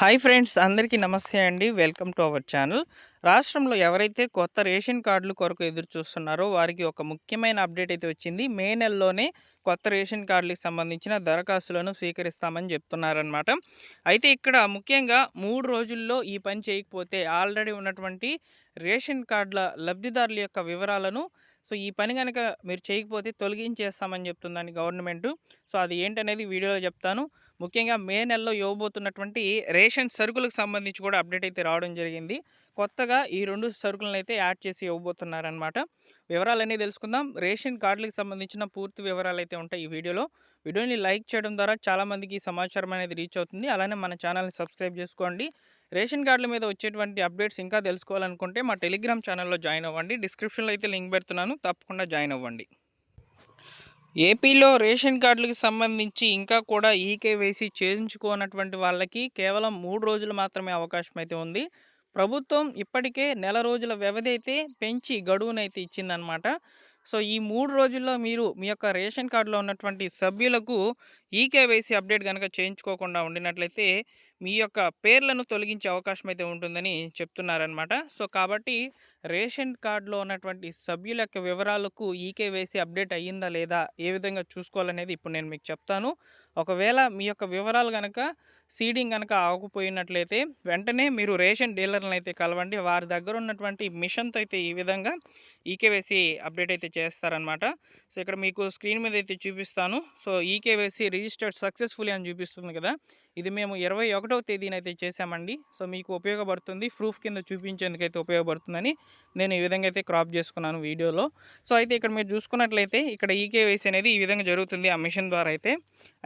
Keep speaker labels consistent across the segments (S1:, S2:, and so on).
S1: Hi friends అందరికీ నమస్తే అండి. Welcome to our channel. రాష్ట్రంలో ఎవరైతే కొత్త రేషన్ కార్డులు కొరకు ఎదురు చూస్తున్నారో వారికి ఒక ముఖ్యమైన అప్డేట్ అయితే వచ్చింది. మే నెలలోనే కొత్త రేషన్ కార్డులకు సంబంధించిన దరఖాస్తులను స్వీకరిస్తామని చెప్తున్నారనమాట అయితే ఇక్కడ ముఖ్యంగా మూడు రోజుల్లో ఈ పని చేయకపోతే ఆల్రెడీ ఉన్నటువంటి రేషన్ కార్డుల లబ్ధిదారుల యొక్క వివరాలను సో ఈ పని కనుక మీరు చేయకపోతే తొలగించేస్తామని చెప్తుందని గవర్నమెంట్. సో అది ఏంటనేది వీడియోలో చెప్తాను. ముఖ్యంగా మే నెలలో ఇవ్వబోతున్నటువంటి రేషన్ సరుకులకు సంబంధించి కూడా అప్డేట్ అయితే రావడం జరిగింది. కొత్తగా ఈ రెండు సరుకులను అయితే యాడ్ చేసి ఇవ్వబోతున్నారనమాట వివరాలన్నీ తెలుసుకుందాం. రేషన్ కార్డులకు సంబంధించిన పూర్తి వివరాలు అయితే ఉంటాయి ఈ వీడియోలో. వీడియోని లైక్ చేయడం ద్వారా చాలామందికి సమాచారం అనేది రీచ్ అవుతుంది. అలానే మన ఛానల్ని సబ్స్క్రైబ్ చేసుకోండి. రేషన్ కార్డుల మీద వచ్చేటువంటి అప్డేట్స్ ఇంకా తెలుసుకోవాలనుకుంటే మా టెలిగ్రామ్ ఛానల్లో జాయిన్ అవ్వండి. డిస్క్రిప్షన్లో అయితే లింక్ పెడుతున్నాను. తప్పకుండా జాయిన్ అవ్వండి. ఏపీలో రేషన్ కార్డులకు సంబంధించి ఇంకా కూడా ఈకేవైసీ చేయించుకోనటువంటి వాళ్ళకి కేవలం మూడు రోజులు మాత్రమే అవకాశం అయితే ఉంది. ప్రభుత్వం ఇప్పటికే నెల రోజుల వ్యవధి అయితే పెంచి గడువునైతే ఇచ్చిందనమాట సో ఈ మూడు రోజుల్లో మీరు మీ యొక్క రేషన్ కార్డులో ఉన్నటువంటి సభ్యులకు ఈకేవైసీ అప్డేట్ కనుక చేయించుకోకుండా ఉండినట్లయితే మీ యొక్క పేర్లను తొలగించే అవకాశం అయితే ఉంటుందని చెప్తున్నారనమాట సో కాబట్టి రేషన్ కార్డులో ఉన్నటువంటి సభ్యుల యొక్క వివరాలకు ఈకేవైసీ అప్డేట్ అయ్యిందా లేదా ఏ విధంగా చూసుకోవాలనేది ఇప్పుడు నేను మీకు చెప్తాను. ఒకవేళ మీ యొక్క వివరాలు కనుక సీడింగ్ కనుక ఆగిపోయినట్లయితే వెంటనే మీరు రేషన్ డీలర్లను అయితే కలవండి. వారి దగ్గర ఉన్నటువంటి మిషన్తో అయితే ఈ విధంగా ఈకేవైసీ అప్డేట్ అయితే చేస్తారనమాట సో ఇక్కడ మీకు స్క్రీన్ మీద అయితే చూపిస్తాను. సో ఈకేవైసీ రిజిస్టర్డ్ సక్సెస్ఫుల్లీ అని చూపిస్తుంది కదా! ఇది మేము ఇరవై ఒకటవ తేదీన అయితే చేశామండి. సో మీకు ఉపయోగపడుతుంది. ప్రూఫ్ కింద చూపించేందుకైతే ఉపయోగపడుతుందని నేను ఈ విధంగా అయితే క్రాప్ చేసుకున్నాను వీడియోలో. సో అయితే ఇక్కడ మీరు చూసుకున్నట్లయితే ఇక్కడ ఈకేవైసీ అనేది ఈ విధంగా జరుగుతుంది ఆ మిషన్ ద్వారా అయితే.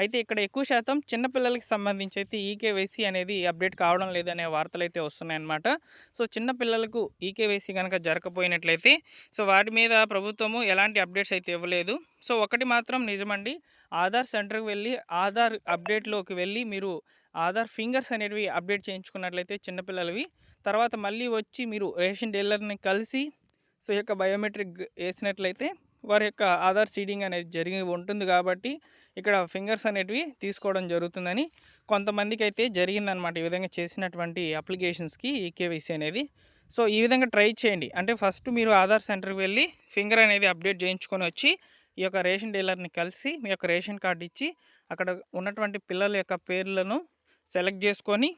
S1: అయితే ఇక్కడ ఎక్కువ శాతం చిన్నపిల్లలకి సంబంధించి అయితే ఈకేవైసీ అనేది అప్డేట్ కావడం లేదనే వార్తలు అయితే వస్తున్నాయన్నమాట. సో చిన్నపిల్లలకు ఈకేవైసీ కనుక జరగకపోయినట్లయితే సో వాటి మీద ప్రభుత్వము ఎలాంటి అప్డేట్స్ అయితే ఇవ్వలేదు. సో ఒకటి మాత్రం నిజమండి. ఆధార్ సెంటర్కి వెళ్ళి ఆధార్ అప్డేట్లోకి వెళ్ళి మీరు ఆధార్ ఫింగర్స్ అనేటివి అప్డేట్ చేయించుకున్నట్లయితే చిన్నపిల్లలవి తర్వాత మళ్ళీ వచ్చి మీరు రేషన్ డీలర్ని కలిసి సో యొక్క బయోమెట్రిక్ వేసినట్లయితే వారి యొక్క ఆధార్ సీడింగ్ అనేది జరిగి ఉంటుంది కాబట్టి ఇక్కడ ఫింగర్స్ అనేటివి తీసుకోవడం జరుగుతుందని కొంతమందికి అయితే జరిగిందనమాట ఈ విధంగా చేసినటువంటి అప్లికేషన్స్కి ఈకేవైసీ అనేది. సో ఈ విధంగా ట్రై చేయండి. అంటే ఫస్ట్ మీరు ఆధార్ సెంటర్కి వెళ్ళి ఫింగర్ అనేది అప్డేట్ చేయించుకొని వచ్చి ఈ యొక్క రేషన్ డీలర్ని కలిసి మీ యొక్క రేషన్ కార్డు ఇచ్చి అక్కడ ఉన్నటువంటి పిల్లల యొక్క పేర్లను సెలెక్ట్ చేసుకొని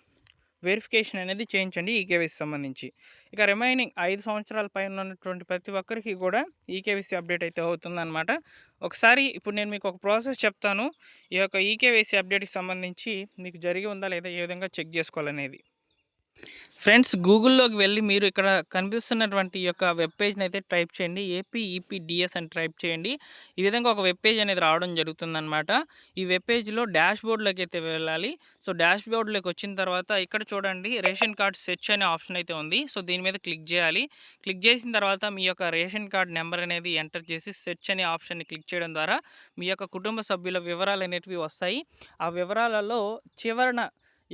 S1: వెరిఫికేషన్ అనేది చేయించండి ఈకేవీసీ సంబంధించి. ఇక రిమైనింగ్ ఐదు సంవత్సరాల పైన ఉన్నటువంటి ప్రతి ఒక్కరికి కూడా ఈకేవైసీ అప్డేట్ అయితే అవుతుందన్నమాట. ఒకసారి ఇప్పుడు నేను మీకు ఒక ప్రాసెస్ చెప్తాను. ఈ యొక్క ఈకేవీసీ అప్డేట్కి సంబంధించి మీకు జరిగి ఉందా లేదా ఏ విధంగా చెక్ చేసుకోవాలనేది. ఫ్రెండ్స్ గూగుల్లోకి వెళ్ళి మీరు ఇక్కడ కనిపిస్తున్నటువంటి యొక్క వెబ్ పేజ్ని అయితే టైప్ చేయండి. ఏపీ ఈపీడిఎస్ అని టైప్ చేయండి. ఈ విధంగా ఒక వెబ్ పేజ్ అనేది రావడం జరుగుతుందనమాట ఈ వెబ్ పేజ్లో డాష్ బోర్డ్లోకి అయితే వెళ్ళాలి. సో డాష్ బోర్డ్లోకి వచ్చిన తర్వాత ఇక్కడ చూడండి రేషన్ కార్డ్ సెర్చ్ అనే ఆప్షన్ అయితే ఉంది. సో దీని మీద క్లిక్ చేయాలి. క్లిక్ చేసిన తర్వాత మీ యొక్క రేషన్ కార్డ్ నెంబర్ అనేది ఎంటర్ చేసి సెర్చ్ అనే ఆప్షన్ని క్లిక్ చేయడం ద్వారా మీ యొక్క కుటుంబ సభ్యుల వివరాలు అనేటివి వస్తాయి. ఆ వివరాలలో చివరన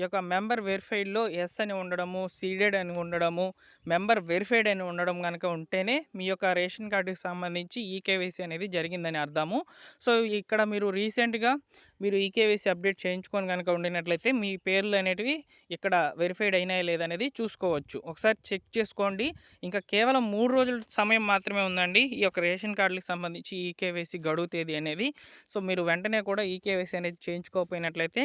S1: ఈ యొక్క మెంబర్ వెరిఫైడ్లో ఎస్ అని ఉండడము సీడెడ్ అని ఉండడము మెంబర్ వెరిఫైడ్ అని ఉండడం కనుక ఉంటేనే మీ యొక్క రేషన్ కార్డుకి సంబంధించి ఈకేవైసీ అనేది జరిగిందని అర్థము. సో ఇక్కడ మీరు రీసెంట్గా మీరు ఈకేవైసీ అప్డేట్ చేయించుకొని కనుక ఉండినట్లయితే మీ పేర్లు అనేటివి ఇక్కడ వెరిఫైడ్ అయినాయా లేదనేది చూసుకోవచ్చు. ఒకసారి చెక్ చేసుకోండి. ఇంకా కేవలం మూడు రోజుల సమయం మాత్రమే ఉందండి ఈ యొక్క రేషన్ కార్డులకు సంబంధించి ఈకేవైసీ గడువు తేదీ అనేది. సో మీరు వెంటనే కూడా ఈకేవైసీ అనేది చేయించుకోకపోయినట్లయితే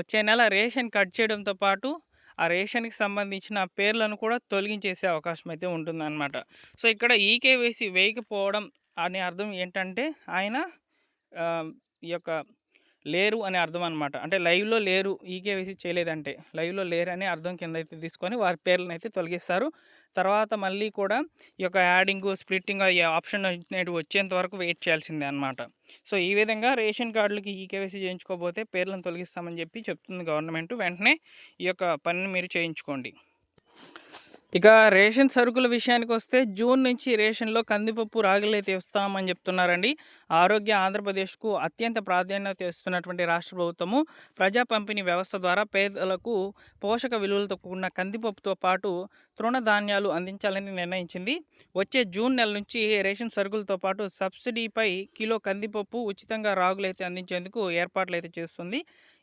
S1: వచ్చే నెల రేషన్ కట్ చేయడంతో పాటు ఆ రేషన్కి సంబంధించిన పేర్లను కూడా తొలగించేసే అవకాశం అయితే ఉంటుందన్నమాట. సో ఇక్కడ ఈకేవైసీ వేయకపోవడం అనే అర్థం ఏంటంటే ఆయన ఈ యొక్క లేరు అనే అర్థం అనమాట అంటే లైవ్లో లేరు ఈకేవైసీ చేయలేదంటే. లైవ్లో లేరు అనే అర్థం కింద అయితే తీసుకొని వారి పేర్లను అయితే తొలగిస్తారు. తర్వాత మళ్ళీ కూడా ఈ యొక్క యాడింగ్ స్ప్లిట్టింగ్ ఈ ఆప్షన్ అనేవి వచ్చేంత వరకు వెయిట్ చేయాల్సిందే అనమాట సో ఈ విధంగా రేషన్ కార్డులకి ఈకేవైసీ చేయించుకోకపోతే పేర్లను తొలగిస్తామని చెప్పి చెప్తుంది గవర్నమెంట్. వెంటనే ఈ యొక్క పనిని మీరు చేయించుకోండి. ఇక రేషన్ సరుకుల విషయానికి వస్తే జూన్ నుంచి రేషన్లో కందిపప్పు రాగులైతే ఇస్తామని చెప్తున్నారండి. ఆరోగ్య ఆంధ్రప్రదేశ్కు అత్యంత ప్రాధాన్యత ఇస్తున్నటువంటి రాష్ట్ర ప్రభుత్వము ప్రజా పంపిణీ వ్యవస్థ ద్వారా పేదలకు పోషక విలువలతో కూడిన కందిపప్పుతో పాటు తృణధాన్యాలు అందించాలని నిర్ణయించింది. వచ్చే జూన్ నెల నుంచి రేషన్ సరుకులతో పాటు సబ్సిడీపై కిలో కందిపప్పు ఉచితంగా రాగులైతే అందించేందుకు ఏర్పాట్లు అయితే చేస్తుంది.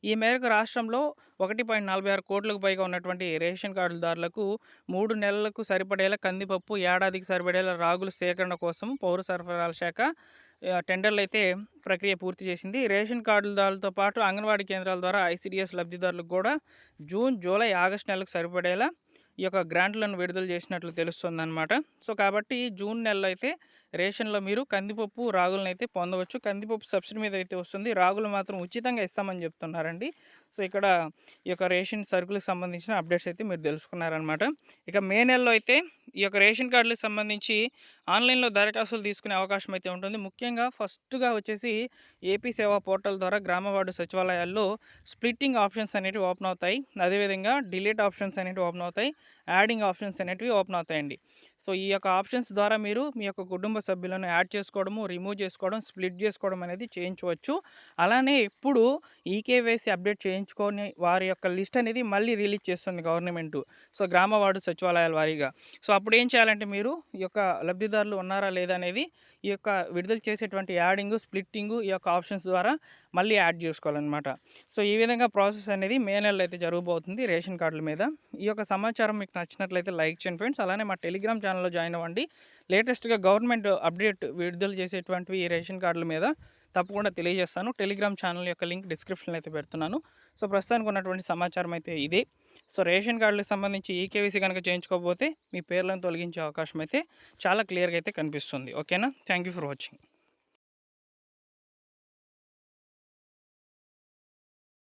S1: ఈ మేరకు రాష్ట్రంలో ఒకటి పాయింట్ నలభై ఆరు కోట్లకు పైగా ఉన్నటువంటి రేషన్ కార్డుదారులకు మూడు నెలలకు సరిపడేలా కందిపప్పు ఏడాదికి సరిపడేలా రాగుల సేకరణ కోసం పౌర సరఫరాల శాఖ టెండర్లు అయితే ప్రక్రియ పూర్తి చేసింది. రేషన్ కార్డుదారులతో పాటు అంగన్వాడీ కేంద్రాల ద్వారా ఐసీడీఎస్ లబ్ధిదారులకు కూడా జూన్ జూలై ఆగస్టు నెలకు సరిపడేలా ఈ యొక్క గ్రాంట్లను విడుదల చేసినట్లు తెలుస్తుందన్నమాట. సో కాబట్టి జూన్ నెలలో అయితే రేషన్లో మీరు కందిపప్పు రాగులను అయితే పొందవచ్చు. కందిపప్పు సబ్సిడీ మీద అయితే వస్తుంది. రాగులు మాత్రం ఉచితంగా ఇస్తామని చెప్తున్నారండి. సో ఇక్కడ ఈ యొక్క రేషన్ సరుకులకు సంబంధించిన అప్డేట్స్ అయితే మీరు తెలుసుకున్నారనమాట ఇక మే నెలలో అయితే ఈ యొక్క రేషన్ కార్డులకు సంబంధించి ఆన్లైన్లో దరఖాస్తులు తీసుకునే అవకాశం అయితే ఉంటుంది. ముఖ్యంగా ఫస్ట్గా వచ్చేసి ఏపీ సేవా పోర్టల్ ద్వారా గ్రామ వార్డు సచివాలయాల్లో స్ప్లిట్టింగ్ ఆప్షన్స్ అనేవి ఓపెన్ అవుతాయి. అదేవిధంగా డిలీట్ ఆప్షన్స్ అనేటివి ఓపెన్ అవుతాయి. యాడింగ్ ఆప్షన్స్ అనేటివి ఓపెన్ అవుతాయండి. సో ఈ యొక్క ఆప్షన్స్ ద్వారా మీరు మీ యొక్క కుటుంబ సభ్యులను యాడ్ చేసుకోవడము రిమూవ్ చేసుకోవడం స్ప్లిట్ చేసుకోవడం అనేది చేయించవచ్చు. అలానే ఇప్పుడు ఈకేవైసీ అప్డేట్ చేయించుకొని వారి యొక్క లిస్ట్ అనేది మళ్ళీ రిలీజ్ చేస్తుంది గవర్నమెంట్. సో గ్రామ వార్డు సచివాలయాల వారీగా. సో అప్పుడు ఏం చేయాలంటే మీరు ఈ యొక్క లబ్ధిదారులు ఉన్నారా లేదా అనేది ఈ యొక్క విడుదల చేసేటువంటి యాడింగ్ స్ప్లిట్టింగ్ ఈ యొక్క ఆప్షన్స్ ద్వారా మళ్ళీ యాడ్ చేసుకోవాలన్నమాట. సో ఈ విధంగా ప్రాసెస్ అనేది మే నెలలో అయితే జరగబోతుంది రేషన్ కార్డుల మీద. ఈ యొక్క సమాచారం మీకు నచ్చినట్లయితే లైక్ చేయండి ఫ్రెండ్స్. అలానే మా టెలిగ్రామ్ ఛానల్లో జాయిన్ అవ్వండి. లేటెస్ట్గా గవర్నమెంట్ అప్డేట్ విడుదల చేసేటువంటివి ఈ రేషన్ కార్డుల మీద తప్పకుండా తెలియజేస్తాను. టెలిగ్రామ్ ఛానల్ యొక్క లింక్ డిస్క్రిప్షన్లో అయితే పెడుతున్నాను. సో ప్రస్తుతానికి ఉన్నటువంటి సమాచారం అయితే ఇదే. సో రేషన్ కార్డులకు సంబంధించి ఈకేవీసీ కనుక చేయించుకోకపోతే మీ పేర్లను తొలగించే అవకాశం అయితే చాలా క్లియర్గా అయితే కనిపిస్తుంది. ఓకేనా? Thank you for watching.